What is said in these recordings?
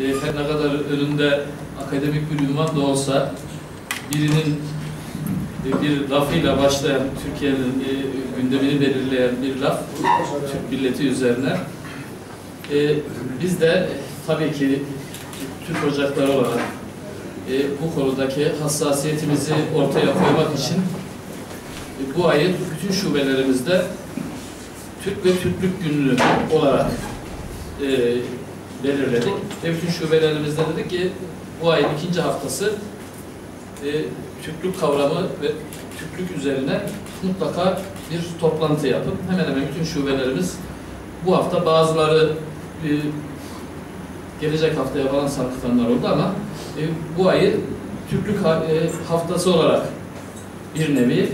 e, her ne kadar önünde akademik bir ünvan da olsa birinin e, bir lafıyla başlayan Türkiye'nin e, gündemini belirleyen bir laf Türk milleti üzerine. E, biz de tabii ki Türk Ocakları olarak e, bu konudaki hassasiyetimizi ortaya koymak için e, bu ayı bütün şubelerimizde Türk ve Türklük günü olarak e, belirledik. Ve bütün şubelerimizde dedik ki bu ayın ikinci haftası e, Türklük kavramı ve Türklük üzerine mutlaka bir toplantı yapın. Hemen hemen bütün şubelerimiz bu hafta bazıları e, gelecek haftaya falan sarkıtanlar oldu ama e, bu ayı Türklük ha- e, haftası olarak bir nevi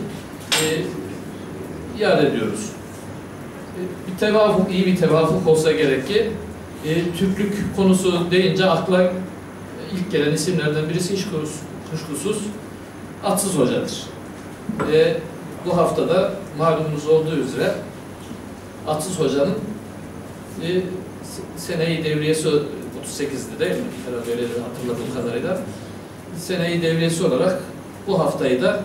e, iade ediyoruz. E, bir tevafuk, iyi bir tevafuk olsa gerek ki e, Türklük konusu deyince akla ilk gelen isimlerden birisi hiç kuşkusuz, Atsız Hoca'dır. E, bu haftada malumunuz olduğu üzere Atsız Hoca'nın e, se- seneyi devriyesi 38'di değil mi? Herhalde öyle hatırladığım kadarıyla. Seneyi devriyesi olarak bu haftayı da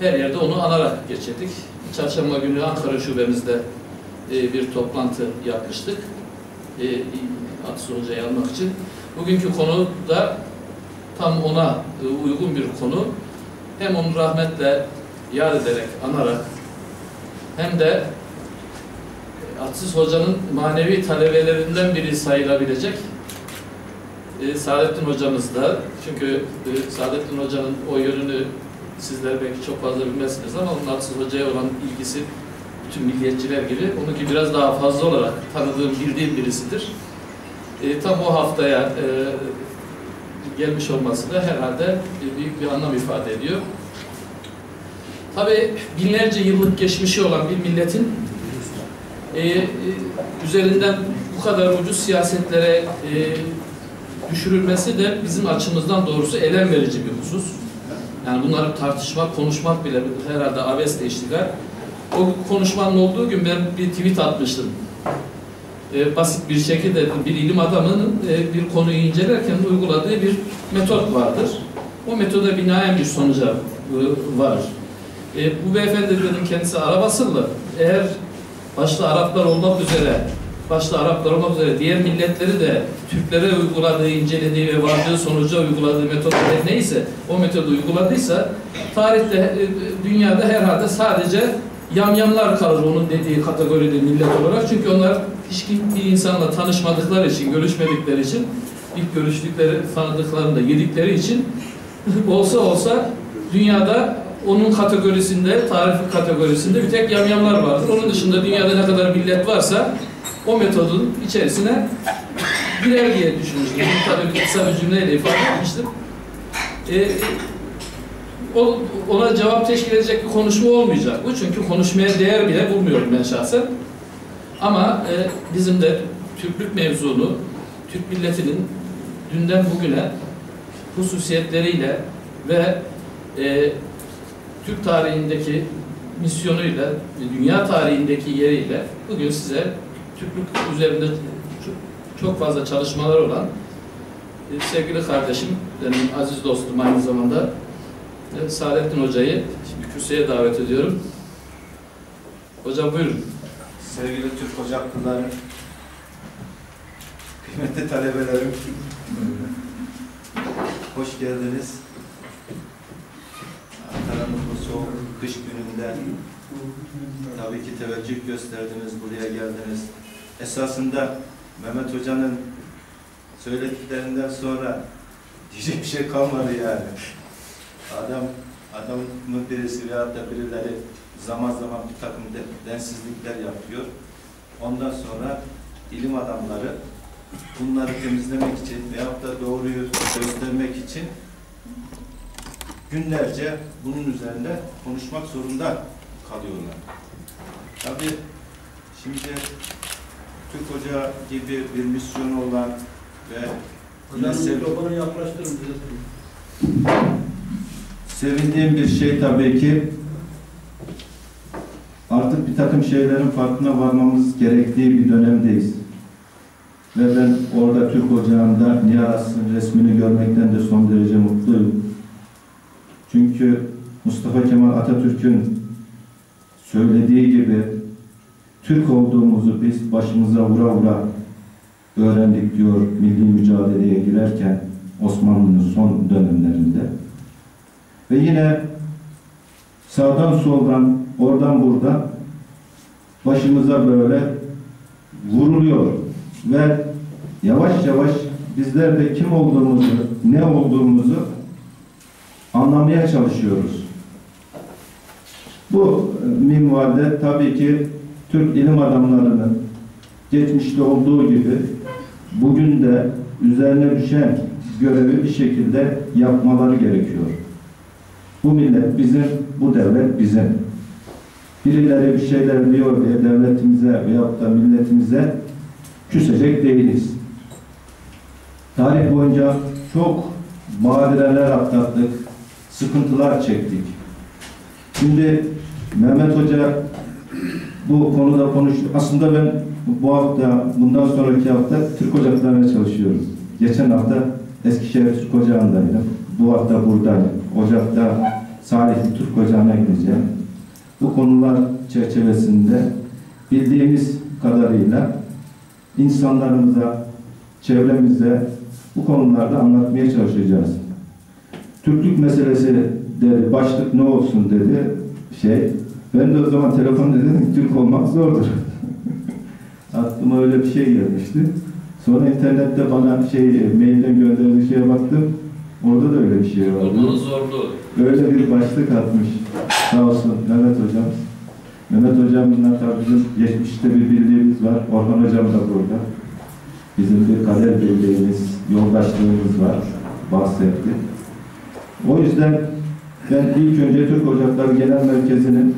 her yerde onu anarak geçirdik. Çarşamba günü Ankara şubemizde e, bir toplantı yapmıştık. E, Atsız Hoca'yı almak için. Bugünkü konu da tam ona e, uygun bir konu. Hem onu rahmetle yad ederek, anarak hem de e, Atsız Hoca'nın manevi talebelerinden biri sayılabilecek e, Saadettin Hocamız da çünkü e, Saadettin Hoca'nın o yönünü sizler belki çok fazla bilmezsiniz ama onun Atsız Hoca'ya olan ilgisi bütün milliyetçiler gibi onunki biraz daha fazla olarak tanıdığım, bildiğim birisidir. E, tam o haftaya e, gelmiş olması da herhalde e, büyük bir anlam ifade ediyor. Tabii binlerce yıllık geçmişi olan bir milletin e, e, üzerinden bu kadar ucuz siyasetlere e, düşürülmesi de bizim açımızdan doğrusu elem verici bir husus. Yani bunları tartışmak, konuşmak bile herhalde abesle iştigal. O konuşmanın olduğu gün ben bir tweet atmıştım. E, basit bir şekilde bir ilim adamının e, bir konuyu incelerken uyguladığı bir metot vardır. O metoda binaen bir sonuca e, varır. E, bu beyefendi dedim kendisi Arap asıllı. Eğer başta Araplar olmak üzere, başta Araplar olmak üzere diğer milletleri de Türklere uyguladığı, incelediği ve vardığı sonuca uyguladığı metot neyse o metodu uyguladıysa tarihte, e, dünyada herhalde sadece yamyamlar kalır onun dediği kategoride millet olarak. Çünkü onlar hiç bir insanla tanışmadıkları için, görüşmedikleri için, ilk görüştükleri, tanıdıklarını da yedikleri için olsa olsa dünyada onun kategorisinde, tarifi kategorisinde bir tek yamyamlar vardır. Onun dışında dünyada ne kadar millet varsa o metodun içerisine girer diye düşünmüştüm. Tabii kısa bir cümleyle ifade etmiştim. Ee, ona cevap teşkil edecek bir konuşma olmayacak bu. Çünkü konuşmaya değer bile bulmuyorum ben şahsen. Ama e, bizim de Türklük mevzunu, Türk milletinin dünden bugüne hususiyetleriyle ve e, Türk tarihindeki misyonuyla, dünya tarihindeki yeriyle bugün size Türklük üzerinde çok, çok fazla çalışmalar olan e, sevgili kardeşim, benim aziz dostum aynı zamanda e, Saadettin Hoca'yı şimdi kürsüye davet ediyorum. Hocam buyurun. Sevgili Türk Ocaklıları, kıymetli talebelerim, hoş geldiniz. Ankara'nın bu soğuk kış gününde tabii ki teveccüh gösterdiniz, buraya geldiniz. Esasında Mehmet Hoca'nın söylediklerinden sonra diyecek bir şey kalmadı yani. Adam, adamın birisi veyahut da birileri zaman zaman bir takım de- densizlikler yapıyor. Ondan sonra ilim adamları bunları temizlemek için veyahut da doğruyu göstermek için günlerce bunun üzerinde konuşmak zorunda kalıyorlar. Tabii şimdi Türk Hoca gibi bir misyonu olan ve Hocam mikrofonu yaklaştırın. Sevindiğim bir şey tabii ki artık bir takım şeylerin farkına varmamız gerektiği bir dönemdeyiz. ve ben orada Türk Ocağı'nda Niyalas'ın resmini görmekten de son derece mutluyum. Çünkü Mustafa Kemal Atatürk'ün söylediği gibi Türk olduğumuzu biz başımıza vura vura öğrendik diyor milli mücadeleye girerken Osmanlı'nın son dönemlerinde. Ve yine sağdan soldan, oradan buradan başımıza böyle vuruluyor ve yavaş yavaş bizler de kim olduğumuzu, ne olduğumuzu anlamaya çalışıyoruz. Bu minvalde tabii ki Türk ilim adamlarının geçmişte olduğu gibi bugün de üzerine düşen görevi bir şekilde yapmaları gerekiyor. Bu millet bizim, bu devlet bizim. Birileri bir şeyler diyor diye devletimize veyahut da milletimize küsecek değiliz. Tarih boyunca çok badireler atlattık, sıkıntılar çektik. Şimdi Mehmet Hoca bu konuda konuştu. Aslında ben bu hafta, bundan sonraki hafta Türk Ocakları'na çalışıyorum. Geçen hafta Eskişehir Türk Ocağı'ndaydım. Bu hafta buradayım. Ocak'ta Salihli Türk Ocağı'na gideceğim. Bu konular çerçevesinde bildiğimiz kadarıyla insanlarımıza, çevremize bu konularda anlatmaya çalışacağız. Türklük meselesi dedi, başlık ne olsun dedi şey. Ben de o zaman telefonda dedim Türk olmak zordur. Aklıma öyle bir şey gelmişti. Sonra internette bana şey mailden gönderdiği şeye baktım. Orada da öyle bir şey vardı. Olmanın zorluğu. Öyle bir başlık atmış. Sağ olsun Mehmet Hocam. Mehmet Hocam'la tabii bizim geçmişte bir birliğimiz var. Orhan Hocam da burada. Bizim bir kader birliğimiz, yoldaşlığımız var. Bahsetti. O yüzden ben ilk önce Türk Ocakları Genel Merkezi'nin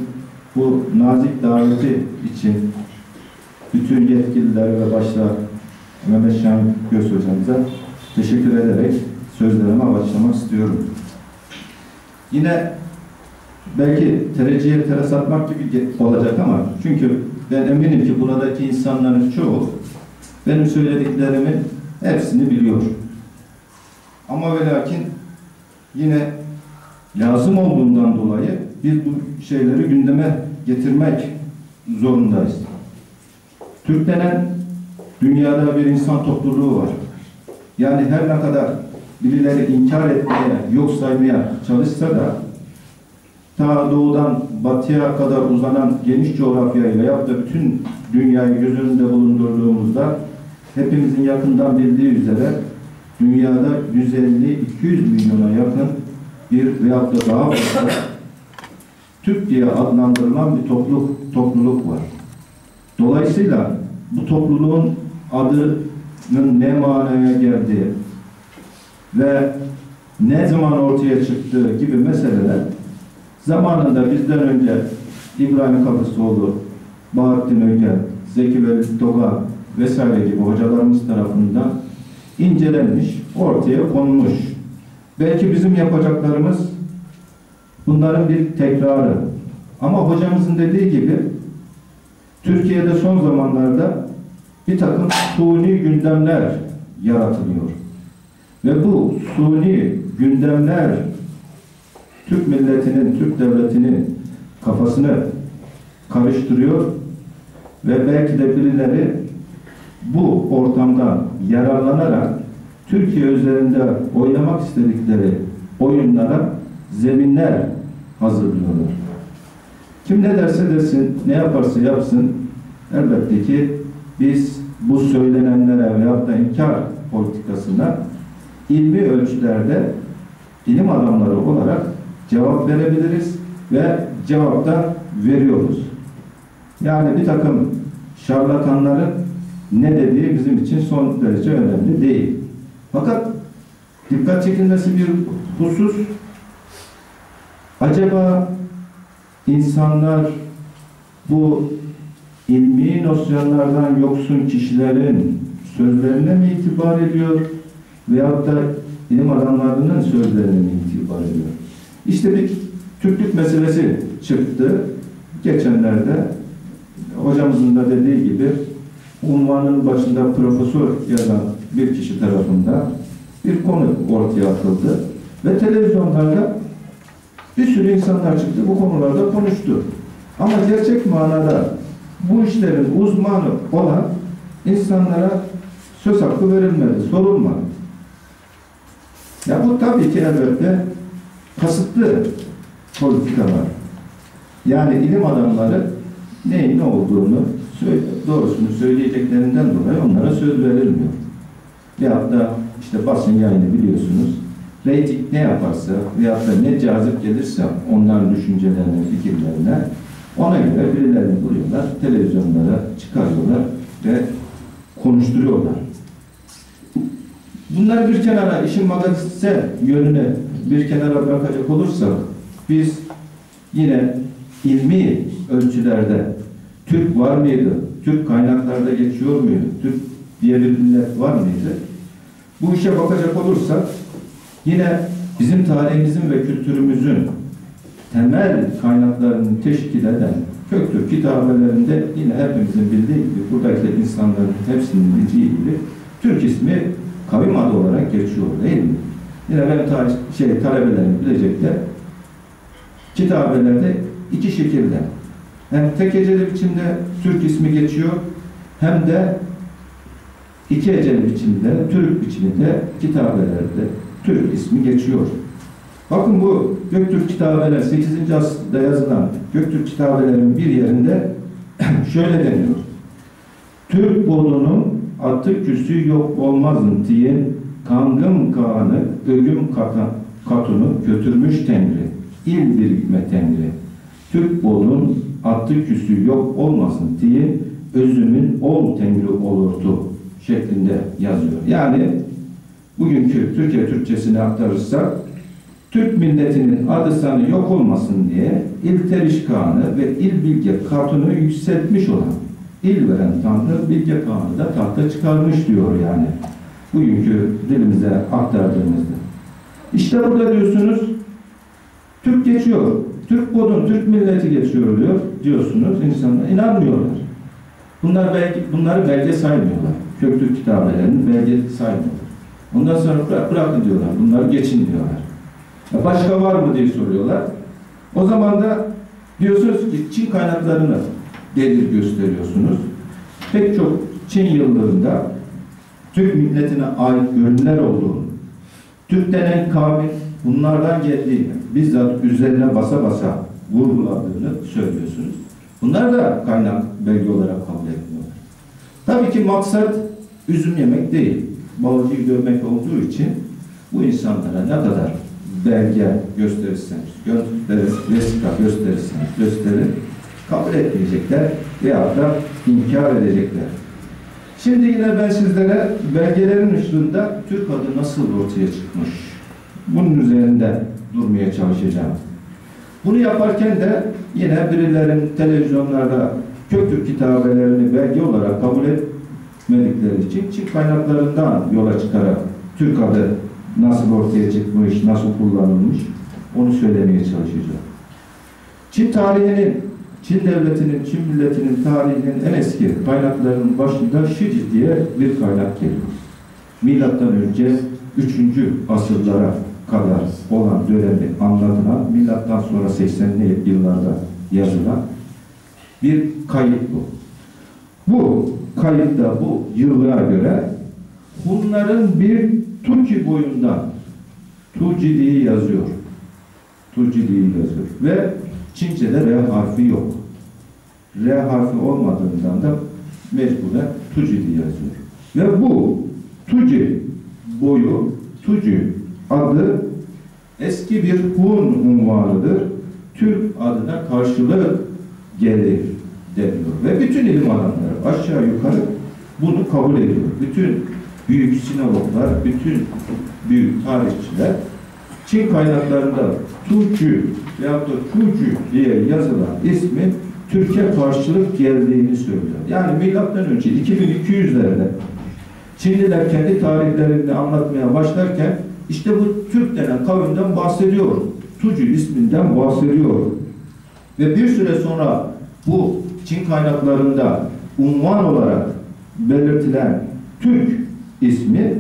bu nazik daveti için bütün yetkililere ve başta Mehmet Şahin Göz Hocamıza teşekkür ederek sözlerime başlamak istiyorum. Yine belki tereciye tere satmak gibi olacak ama çünkü ben eminim ki buradaki insanların çoğu benim söylediklerimin hepsini biliyor. Ama ve lakin yine lazım olduğundan dolayı biz bu şeyleri gündeme getirmek zorundayız. Türk denen dünyada bir insan topluluğu var. Yani her ne kadar birileri inkar etmeye, yok saymaya çalışsa da ta doğudan batıya kadar uzanan geniş coğrafyayı veyahut da bütün dünyayı göz önünde bulundurduğumuzda hepimizin yakından bildiği üzere dünyada 150-200 milyona yakın bir veyahut da daha fazla Türk diye adlandırılan bir topluluk, topluluk var. Dolayısıyla bu topluluğun adının ne manaya geldiği ve ne zaman ortaya çıktığı gibi meseleler zamanında bizden önce İbrahim Kapısoğlu, Bahattin Ögel, Zeki Veli Toga vesaire gibi hocalarımız tarafından incelenmiş, ortaya konmuş. Belki bizim yapacaklarımız bunların bir tekrarı. Ama hocamızın dediği gibi Türkiye'de son zamanlarda bir takım suni gündemler yaratılıyor. Ve bu suni gündemler Türk milletinin, Türk devletinin kafasını karıştırıyor ve belki de birileri bu ortamdan yararlanarak Türkiye üzerinde oynamak istedikleri oyunlara zeminler hazırlıyorlar. Kim ne derse desin, ne yaparsa yapsın, elbette ki biz bu söylenenlere veyahut da inkar politikasına ilmi ölçülerde ilim adamları olarak cevap verebiliriz ve cevap da veriyoruz. Yani bir takım şarlatanların ne dediği bizim için son derece önemli değil. Fakat dikkat çekilmesi bir husus acaba insanlar bu ilmi nosyonlardan yoksun kişilerin sözlerine mi itibar ediyor veyahut da ilim adamlarının sözlerine mi itibar ediyor? İşte bir Türklük meselesi çıktı. Geçenlerde hocamızın da dediği gibi unvanın başında profesör yazan bir kişi tarafından bir konu ortaya atıldı. Ve televizyonlarda bir sürü insanlar çıktı bu konularda konuştu. Ama gerçek manada bu işlerin uzmanı olan insanlara söz hakkı verilmedi, sorulmadı. Ya bu tabii ki elbette kasıtlı politikalar. Yani ilim adamları neyin ne olduğunu söyle, doğrusunu söyleyeceklerinden dolayı onlara söz verilmiyor. Veyahut da işte basın yayını biliyorsunuz. Reyting ne yaparsa veyahut da ne cazip gelirse onların düşüncelerine, fikirlerine ona göre birilerini buluyorlar, televizyonlara çıkarıyorlar ve konuşturuyorlar. Bunları bir kenara, işin magazin yönüne bir kenara bırakacak olursak biz yine ilmi ölçülerde Türk var mıydı? Türk kaynaklarda geçiyor muydu? Türk diye bir millet var mıydı? Bu işe bakacak olursak yine bizim tarihimizin ve kültürümüzün temel kaynaklarını teşkil eden Köktürk kitabelerinde yine hepimizin bildiği gibi buradaki insanların hepsinin bildiği gibi Türk ismi kavim adı olarak geçiyor değil mi? Yine benim tarih, şey, talebelerim bilecekler. Kitabelerde iki şekilde hem tek heceli biçimde Türk ismi geçiyor hem de iki heceli biçimde Türk biçiminde kitabelerde Türk ismi geçiyor. Bakın bu Göktürk kitabeler 8. asırda yazılan Göktürk kitabelerin bir yerinde şöyle deniyor. Türk bolunun atı küsü yok olmazın diye kangım kağanı ögüm katan, katunu götürmüş tengri. İl birikme tengri. Türk bolunun atı küsü yok olmasın diye özümün ol tengri olurdu şeklinde yazıyor. Yani bugünkü Türkiye Türkçesine aktarırsak Türk milletinin adı sanı yok olmasın diye il teriş kağanı ve il bilge katunu yükseltmiş olan il veren Tanrı bilge kağanı da tahta çıkarmış diyor yani. Bugünkü dilimize aktardığımızda. İşte burada diyorsunuz Türk geçiyor. Türk bodun, Türk milleti geçiyor diyor diyorsunuz. İnsanlar inanmıyorlar. Bunlar belge, bunları belge saymıyorlar. Köktürk kitabelerini belge saymıyorlar. Ondan sonra bırak, bırakın diyorlar. Bunları geçin diyorlar. Başka var mı diye soruyorlar. O zaman da diyorsunuz ki Çin kaynaklarını delil gösteriyorsunuz. Pek çok Çin yıllarında Türk milletine ait ürünler olduğunu, Türk denen kavmin bunlardan geldiğini, bizzat üzerine basa basa vurguladığını söylüyorsunuz. Bunlar da kaynak belge olarak kabul ediliyorlar. Tabii ki maksat üzüm yemek değil, balıcıyı dövmek olduğu için bu insanlara ne kadar belge gösterirseniz, gö- vesika gösterirseniz gösterin, kabul etmeyecekler veya da inkar edecekler. Şimdi yine ben sizlere belgelerin ışığında Türk adı nasıl ortaya çıkmış, bunun üzerinde durmaya çalışacağım. Bunu yaparken de yine birilerin televizyonlarda Köktürk kitabelerini belge olarak kabul etmedikleri için Çin kaynaklarından yola çıkarak Türk adı nasıl ortaya çıkmış, nasıl kullanılmış onu söylemeye çalışacağım. Çin tarihinin, Çin devletinin, Çin milletinin tarihinin en eski kaynaklarının başında Şici diye bir kaynak geliyor. Milattan önce 3. asırlara kadar olan dönemi anlatılan, milattan sonra 80'li yıllarda yazılan bir kayıt bu. Bu kayıtta bu yıllara göre bunların bir Tuci boyundan Tucidi'yi yazıyor. Tucidi'yi yazıyor. Ve Çince'de R harfi yok. R harfi olmadığından da mecburen Tucidi yazıyor. Ve bu Tuci boyu, Tuci adı eski bir Hun unvanıdır. Türk adına karşılık gelir deniyor. Ve bütün ilim adamları aşağı yukarı bunu kabul ediyor. Bütün büyük sinologlar, bütün büyük tarihçiler Çin kaynaklarında Tuğcu veyahut da Tuğcu diye yazılan ismin Türkiye karşılık geldiğini söylüyor. Yani milattan önce 2200'lerde Çinliler kendi tarihlerini anlatmaya başlarken işte bu Türk denen kavimden bahsediyor. Tucu isminden bahsediyor. Ve bir süre sonra bu Çin kaynaklarında unvan olarak belirtilen Türk ismi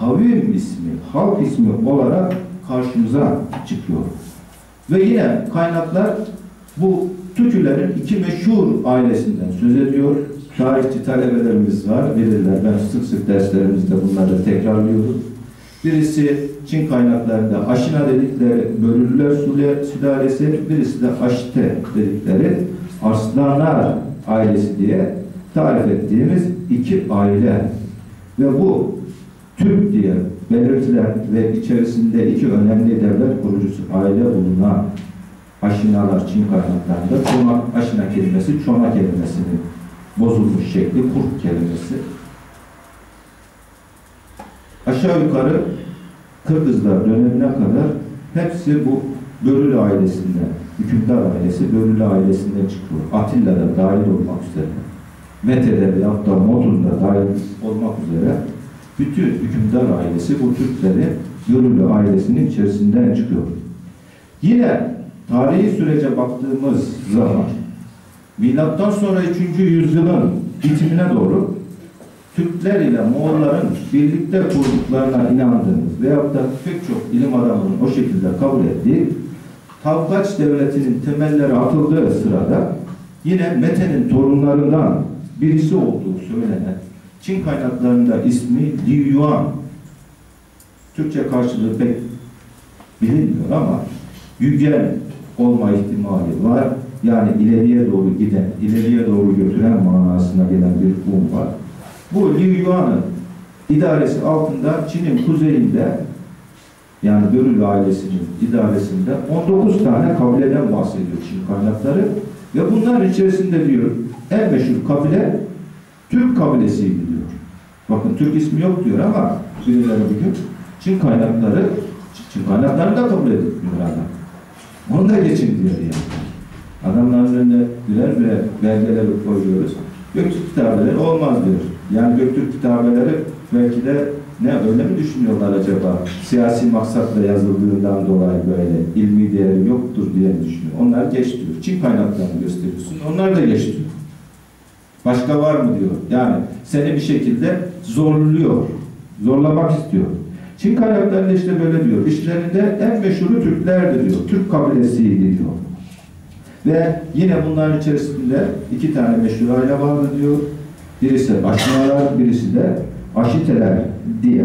kavim ismi, halk ismi olarak karşımıza çıkıyor. Ve yine kaynaklar bu Türkülerin iki meşhur ailesinden söz ediyor. Tarihçi talebelerimiz var, bilirler. Ben sık sık derslerimizde bunları tekrarlıyorum. Birisi Çin kaynaklarında Aşina dedikleri Bölürler sülalesi, birisi de Aşite dedikleri Arslanlar ailesi diye tarif ettiğimiz iki aile. Ve bu Türk diye belirtilen ve içerisinde iki önemli devlet kurucusu aile bulunan aşinalar Çin kaynaklarında çonak aşina kelimesi çonak kelimesinin bozulmuş şekli kurt kelimesi. Aşağı yukarı Kırgızlar dönemine kadar hepsi bu Börülü ailesinden, hükümdar ailesi Börülü ailesinden çıkıyor. Atilla da dahil olmak üzere. Mete'de veyahut da Modun'da dahil olmak üzere bütün hükümdar ailesi bu Türkleri Börülü ailesinin içerisinden çıkıyor. Yine tarihi sürece baktığımız zaman milattan sonra 3. yüzyılın bitimine doğru Türkler ile Moğolların birlikte kurduklarına inandığımız veyahut da pek çok ilim adamının o şekilde kabul ettiği Tavgaç Devleti'nin temelleri atıldığı sırada yine Mete'nin torunlarından birisi olduğu söylenen Çin kaynaklarında ismi Liu Yuan Türkçe karşılığı pek bilinmiyor ama Yügel olma ihtimali var. Yani ileriye doğru giden, ileriye doğru götüren manasına gelen bir kum var. Bu Liu Yuan'ın idaresi altında Çin'in kuzeyinde yani Börülü ailesinin idaresinde 19 tane kabileden bahsediyor Çin kaynakları ve bunlar içerisinde diyor en meşhur kabile Türk kabilesiydi diyor. Bakın Türk ismi yok diyor ama birileri bugün Çin kaynakları Çin kaynaklarını da kabul etmiyor adam. Onu da geçin diyor yani. Adamların önüne birer birer belgeleri koyuyoruz. Göktürk kitabeleri olmaz diyor. Yani Göktürk kitabeleri belki de ne öyle mi düşünüyorlar acaba? Siyasi maksatla yazıldığından dolayı böyle ilmi değeri yoktur diye düşünüyor? Onlar geç diyor. Çin kaynaklarını gösteriyorsun. Onlar da geç diyor. Başka var mı diyor. Yani seni bir şekilde zorluyor. Zorlamak istiyor. Çin kaynaklarında işte böyle diyor. İşlerinde en meşhuru Türklerdi diyor. Türk kabilesiydi diyor. Ve yine bunların içerisinde iki tane meşhur aile vardı diyor. Birisi Aşinalar, birisi de Aşiteler diye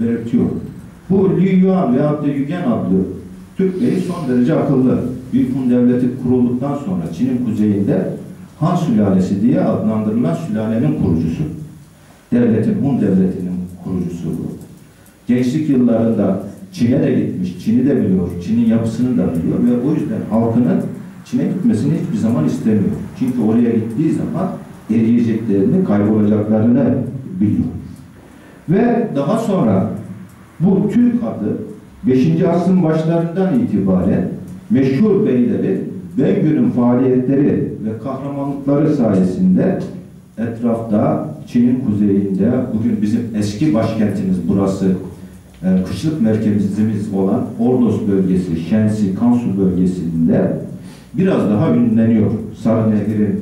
belirtiyor. Bu Liu Yuan veyahut da Yügen adlı Türk beyi son derece akıllı. Büyük Hun Devleti kurulduktan sonra Çin'in kuzeyinde Han sülalesi diye adlandırılan sülalenin kurucusu. Devletin, Hun Devleti'nin kurucusu bu. Gençlik yıllarında Çin'e de gitmiş, Çin'i de biliyor, Çin'in yapısını da biliyor ve o yüzden halkının Çin'e gitmesini hiçbir zaman istemiyor. Çünkü oraya gittiği zaman eriyeceklerini, kaybolacaklarını biliyor. Ve daha sonra bu Türk adı 5. asrın başlarından itibaren meşhur beyleri Bengü'nün faaliyetleri ve kahramanlıkları sayesinde etrafta Çin'in kuzeyinde bugün bizim eski başkentimiz burası e, kışlık merkezimiz olan Ordos bölgesi, Şensi, Kansu bölgesinde biraz daha ünleniyor. Sarı Nehir'in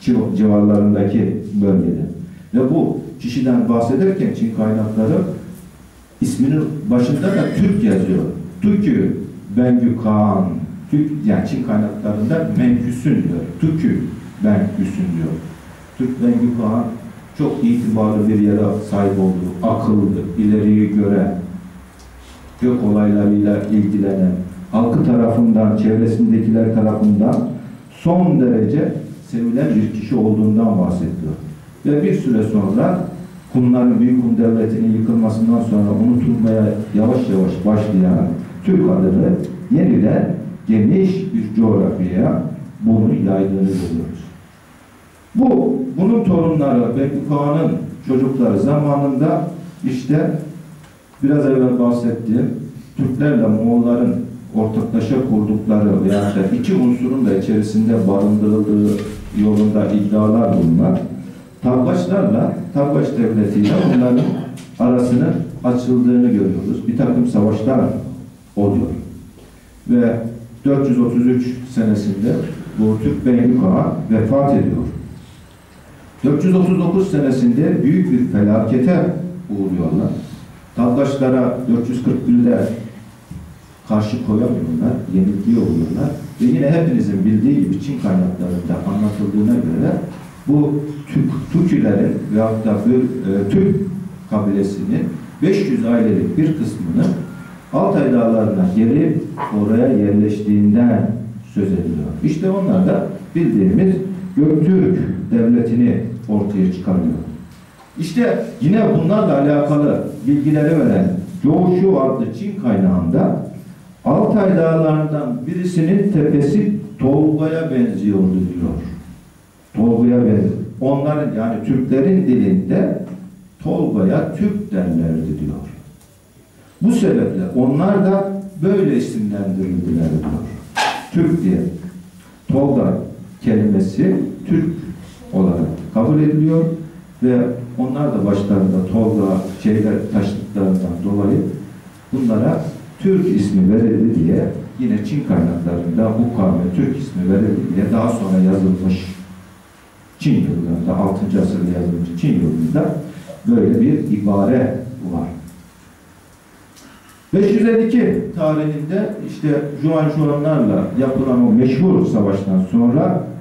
civ- civarlarındaki bölgede. Ve bu kişiden bahsederken Çin kaynakları isminin başında da Türk yazıyor. Türkü Bengü Kağan. Türk, yani Çin kaynaklarında Menküsün diyor. Türkü Menküsün diyor. Türk Bengü Kağan çok itibarlı bir yere sahip olduğu, akıllı, ileriyi gören, gök olaylarıyla ilgilenen, halkı tarafından, çevresindekiler tarafından son derece sevilen bir kişi olduğundan bahsediyor. Ve bir süre sonra Hunların Büyük Hun Devleti'nin yıkılmasından sonra unutulmaya yavaş yavaş başlayan Türk adını yeniden geniş bir coğrafyaya bunu yaydığını görüyoruz. Bu, bunun torunları Bekli Kağan'ın çocukları zamanında işte biraz evvel bahsettiğim Türklerle Moğolların ortaklaşa kurdukları veya da iki unsurun da içerisinde barındırıldığı yolunda iddialar bunlar. Tavgaçlarla, Tavgaç devletiyle onların arasının açıldığını görüyoruz. Bir takım savaşlar oluyor. Ve 433 senesinde bu Türk Beylik Ağa vefat ediyor. 439 senesinde büyük bir felakete uğruyorlar. Talgaçlara 441'de karşı koyamıyorlar, yenilgiye uğruyorlar. Ve yine hepinizin bildiği gibi Çin kaynaklarında anlatıldığına göre bu Türk, Türkülerin veyahut da bir e, Türk kabilesinin 500 ailelik bir kısmını Altay dağlarına gelip oraya yerleştiğinden söz ediliyor. İşte onlar da bildiğimiz Göktürk devletini ortaya çıkarıyor. İşte yine bunlarla alakalı bilgileri veren Coğuşu adlı Çin kaynağında Altay dağlarından birisinin tepesi Tolga'ya benziyordu diyor. Tolga'ya benziyor. Onların yani Türklerin dilinde Tolga'ya Türk derlerdi diyor. Bu sebeple onlar da böyle isimlendirildiler diyor. Türk diye. Tolga kelimesi Türk olarak kabul ediliyor ve onlar da başlarında Tolga şeyler taşıdıklarından dolayı bunlara Türk ismi verildi diye yine Çin kaynaklarında bu kavme Türk ismi verildi diye daha sonra yazılmış Çin yıllarında 6. asırda yazılmış Çin yıllarında böyle bir ibare var. 552 tarihinde işte Juan Juanlarla yapılan o meşhur savaştan sonra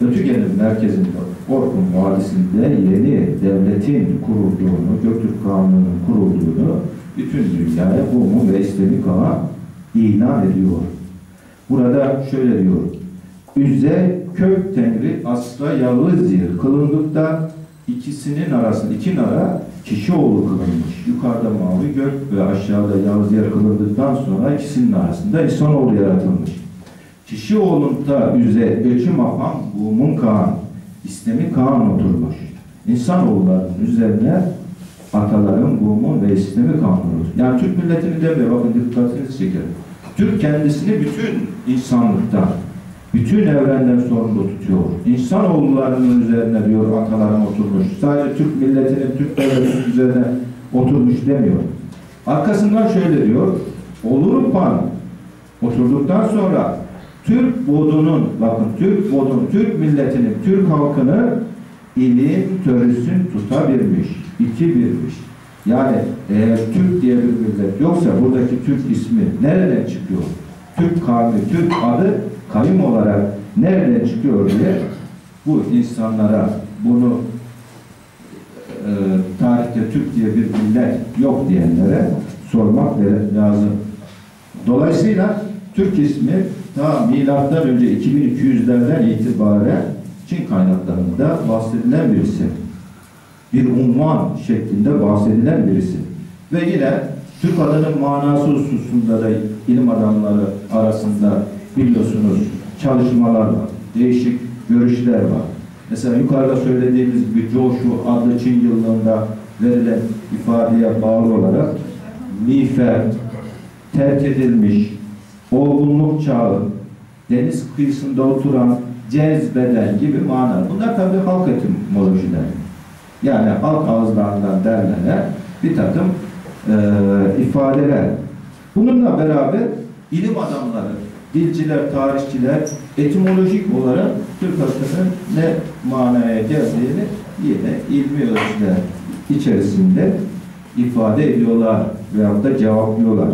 Ötügen'in merkezinde Orkun Vadisi'nde yeni devletin kurulduğunu, Göktürk Kanunun kurulduğunu bütün dünyaya bu ve İslami Kağan ilan ediyor. Burada şöyle diyor. Üze kök tengri asla yalnızdır. Kılındıkta ikisinin arasında iki nara kişi oğlu kılınmış. Yukarıda mavi gök ve aşağıda yalnız yer kılındıktan sonra ikisinin arasında insanoğlu yaratılmış. Kişi oğlunda üze göçü makam buğumun kaan, İslami kaan oturmuş. İnsanoğullarının üzerine ataların buğumun ve İslami kanunu oturmuş. Yani Türk milletini demiyor, bakın dikkatinizi çekerim. Türk kendisini bütün insanlıktan, bütün evrenden sorumlu tutuyor. İnsanoğullarının üzerine diyor ataların oturmuş. Sadece Türk milletinin, Türk devletinin üzerine oturmuş demiyor. Arkasından şöyle diyor. Olur pan oturduktan sonra Türk bodunun, bakın Türk bodun, Türk milletinin, Türk halkını ilim törüsün tutabilmiş, iki birmiş. Yani eğer Türk diye bir millet yoksa buradaki Türk ismi nereden çıkıyor? Türk kavmi, Türk adı kavim olarak nereden çıkıyor diye bu insanlara bunu e, tarihte Türk diye bir millet yok diyenlere sormak lazım. Dolayısıyla Türk ismi ta milattan önce 2200'lerden itibaren Çin kaynaklarında bahsedilen birisi. Bir unvan şeklinde bahsedilen birisi. Ve yine Türk adının manası hususunda da ilim adamları arasında biliyorsunuz çalışmalar var. Değişik görüşler var. Mesela yukarıda söylediğimiz gibi Coşu adlı Çin yıllığında verilen ifadeye bağlı olarak miğfer, terk edilmiş, olgunluk çağı, deniz kıyısında oturan, cezbeden gibi manalar. Bunlar tabii halk etimolojileri. Yani halk ağızlarından derlenen bir takım e, ifadeler. Bununla beraber ilim adamları, dilciler, tarihçiler etimolojik olarak Türk adının ne manaya geldiğini yine ilmi ölçüler içerisinde ifade ediyorlar veyahut da cevaplıyorlar.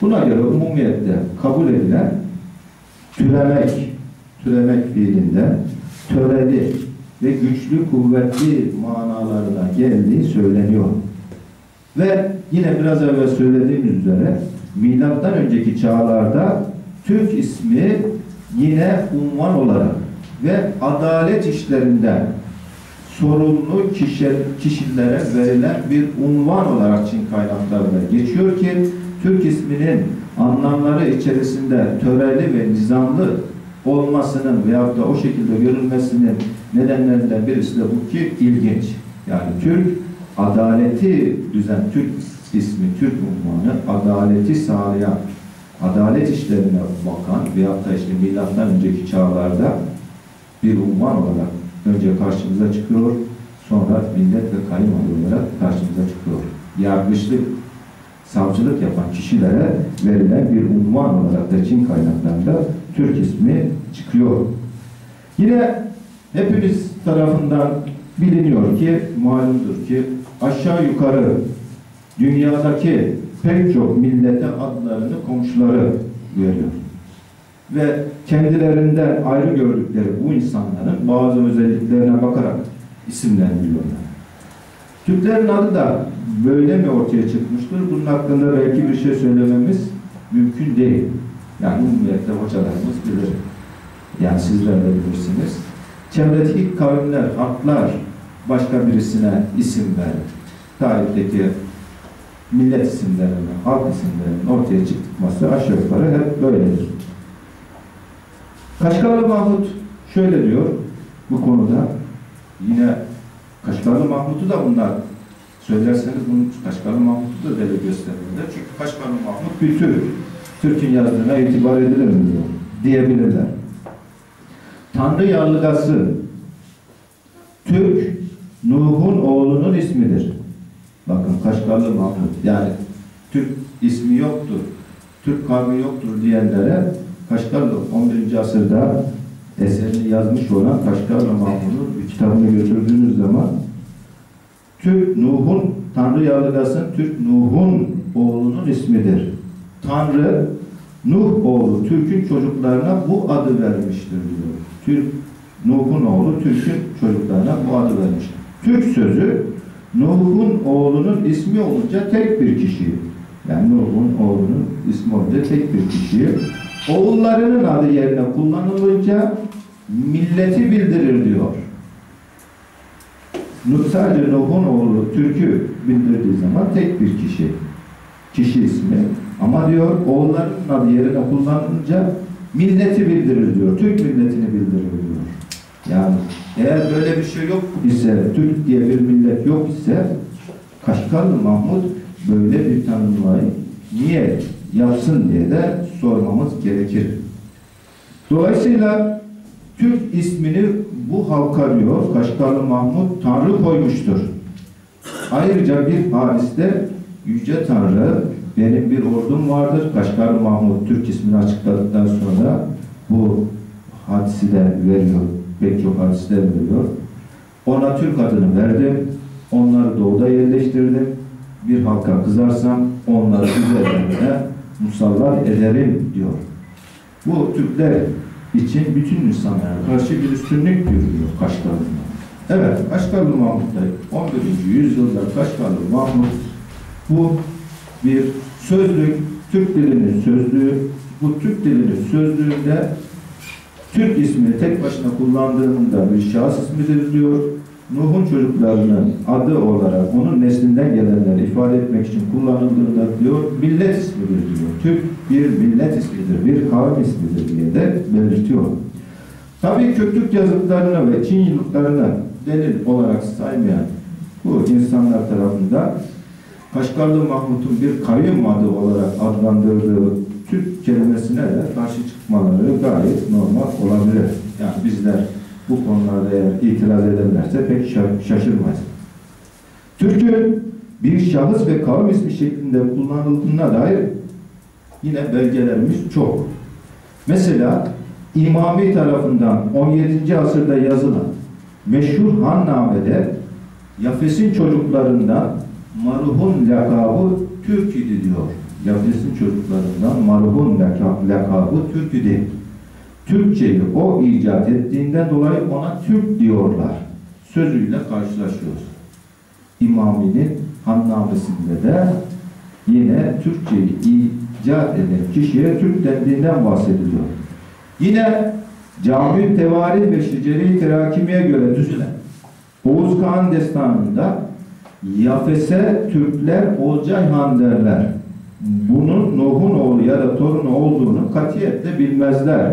Buna göre umumiyette kabul edilen türemek, türemek fiilinden töreli ve güçlü, kuvvetli manalarına geldiği söyleniyor. Ve yine biraz evvel söylediğim üzere milattan önceki çağlarda Türk ismi yine unvan olarak ve adalet işlerinden sorumlu kişi, kişilere verilen bir unvan olarak Çin kaynaklarında geçiyor ki Türk isminin anlamları içerisinde töreli ve nizamlı olmasının veyahut da o şekilde görülmesinin nedenlerinden birisi de bu ki ilginç. Yani Türk adaleti düzen, Türk ismi, Türk unvanı adaleti sağlayan, adalet işlerine bakan veyahut da işte milattan önceki çağlarda bir unvan olarak önce karşımıza çıkıyor, sonra millet ve kayım olarak karşımıza çıkıyor. Yargıçlık, savcılık yapan kişilere verilen bir unvan olarak da Çin kaynaklarında Türk ismi çıkıyor. Yine hepiniz tarafından biliniyor ki, malumdur ki aşağı yukarı dünyadaki pek çok millete adlarını komşuları veriyor. Ve kendilerinden ayrı gördükleri bu insanların bazı özelliklerine bakarak isimlendiriyorlar. Türklerin adı da böyle mi ortaya çıkmıştır? Bunun hakkında belki bir şey söylememiz mümkün değil. Yani umumiyetle hocalarımız bilir. Yani sizler de bilirsiniz. Çevredeki kavimler, halklar başka birisine isim verir. Tarihteki millet isimlerinin, halk isimlerinin ortaya çıkması aşağı yukarı hep böyledir. Kaşgarlı Mahmut şöyle diyor bu konuda. Yine Kaşgarlı Mahmut'u da bunlar söylerseniz bunun Kaşgarlı Mahmut'u da böyle gösterirler. Çünkü Kaşgarlı Mahmut Türk. Türk'ün yazdığına itibar edilir mi. Diyebilirler. Tanrı Yarlıgası Türk Nuh'un oğlunun ismidir. Bakın Kaşgarlı Mahmut. Yani Türk ismi yoktur. Türk kavmi yoktur diyenlere Kaşgarlı 11. asırda eserini yazmış olan Kaşgarlı Mahmut'un kitabını götürdüğünüz zaman Türk Nuh'un Tanrı Yarlıgasın Türk Nuh'un oğlunun ismidir. Tanrı Nuh oğlu Türk'ün çocuklarına bu adı vermiştir diyor. Türk Nuh'un oğlu Türk'ün çocuklarına bu adı vermiştir. Türk sözü Nuh'un oğlunun ismi olunca tek bir kişi. Yani Nuh'un oğlunun ismi olunca tek bir kişi. Oğullarının adı yerine kullanılınca milleti bildirir diyor. Sadece Nuh'un oğlu Türk'ü bildirdiği zaman tek bir kişi. Kişi ismi. Ama diyor oğulların adı yerine kullanılınca milleti bildirir diyor. Türk milletini bildirir diyor. Yani eğer böyle bir şey yok ise, Türk diye bir millet yok ise Kaşgarlı Mahmut böyle bir tanımlayı niye yapsın diye de sormamız gerekir. Dolayısıyla Türk ismini bu halka diyor Kaşgarlı Mahmut Tanrı koymuştur. Ayrıca bir hadiste Yüce Tanrı benim bir ordum vardır. Kaşgarlı Mahmut Türk ismini açıkladıktan sonra bu hadisi de veriyor. Pek çok hadisler veriyor. Ona Türk adını verdim. Onları doğuda yerleştirdim. Bir halka kızarsam onları üzerlerine musallat ederim diyor. Bu Türkler için bütün insanlara karşı bir üstünlük duyuruyor Kaşgarlı Mahmut. Evet, Kaşgarlı Mahmut'ta 11. yüzyılda Kaşgarlı Mahmut bu bir sözlük, Türk dilinin sözlüğü. Bu Türk dilinin sözlüğünde Türk ismini tek başına kullandığında bir şahıs ismidir diyor. Nuh'un çocuklarının adı olarak onun neslinden gelenleri ifade etmek için kullanıldığında diyor millet ismidir diyor. Türk bir millet ismidir, bir kavim ismidir diye de belirtiyor. Tabii Köktürk yazıtlarını ve Çin yıllıklarını delil olarak saymayan bu insanlar tarafından Kaşgarlı Mahmut'un bir kavim adı olarak adlandırdığı Türk kelimesine de karşı çıkmaları gayet normal olabilir. Yani bizler bu konularda eğer itiraz ederlerse pek şa- şaşırmayız. Türk'ün bir şahıs ve kavim ismi şeklinde kullanıldığına dair yine belgelerimiz çok. Mesela İmami tarafından 17. asırda yazılan meşhur Hanname'de Yafes'in çocuklarından Maruh'un lakabı Türk idi diyor. Yafes'in çocuklarından laka- lakabı Türk idi. Türkçeyi o icat ettiğinden dolayı ona Türk diyorlar. Sözüyle karşılaşıyoruz. İmami'nin Hannamesinde de yine Türkçeyi icat eden kişiye Türk dendiğinden bahsediliyor. Yine Cami Tevarih ve Şiceri Terakimi'ye göre düzülen Oğuz Kağan Destanı'nda Yafes'e Türkler Olcay Han derler. Bunun Nuh'un oğlu ya da torunu olduğunu katiyetle bilmezler.